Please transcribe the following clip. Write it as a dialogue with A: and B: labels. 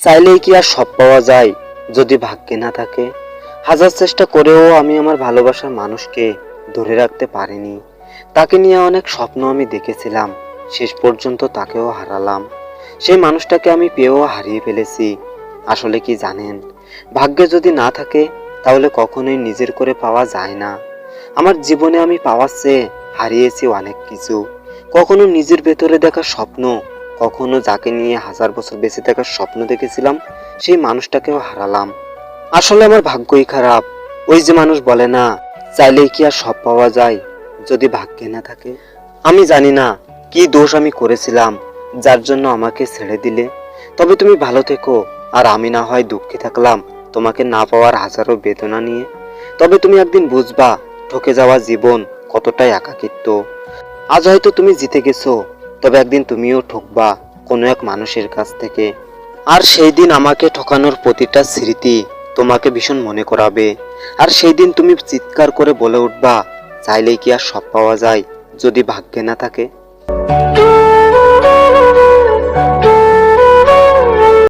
A: চাইলেই কি আর সব পাওয়া যায়? যদি ভাগ্যে না থাকে, হাজার চেষ্টা করেও আমি আমার ভালোবাসার মানুষকে ধরে রাখতে পারিনি। তাকে নিয়ে অনেক স্বপ্ন আমি দেখেছিলাম, শেষ পর্যন্ত তাকেও হারালাম। সেই মানুষটাকে আমি পেয়েও হারিয়ে ফেলেছি। আসলে কি জানেন, ভাগ্যে যদি না থাকে, তাহলে কখনোই নিজের করে পাওয়া যায় না। আমার জীবনে আমি পাওয়ার চেয়ে হারিয়েছি অনেক কিছু। কখনো নিজের ভেতরে দেখা স্বপ্ন কখনো যাকে নিয়ে হাজার বছর বেঁচে থাকার স্বপ্ন দেখেছিলাম, সেই মানুষটাকেও হারালাম। আসলে আমার ভাগ্যই খারাপ। ওই যে মানুষ বলে না, চাইলেই কি আর সব পাওয়া যায়? যদি ভাগ্যে না থাকে। আমি জানি না কি দোষ আমি করেছিলাম, যার জন্য আমাকে ছেড়ে দিলে। তবে তুমি ভালো থেকো, আর আমি না হয় দুঃখে থাকলাম তোমাকে না পাওয়ার হাজারো বেদনা নিয়ে। তবে তুমি একদিন বুঝবা, ঠকে যাওয়া জীবন কতটাই একাকিত্ব। আজ হয়তো তুমি জিতে গেছো তবে একদিন তুমিও ঠকবা কোনো এক মানুষের কাছ থেকে। আর সেই দিন আমাকে ঠকানোর প্রতিটা স্মৃতি তোমাকে ভীষণ মনে করাবে। আর সেই দিন তুমি চিৎকার করে বলে উঠবা, চাইলেই কি আর সব পাওয়া যায়, যদি ভাগ্যে না থাকে?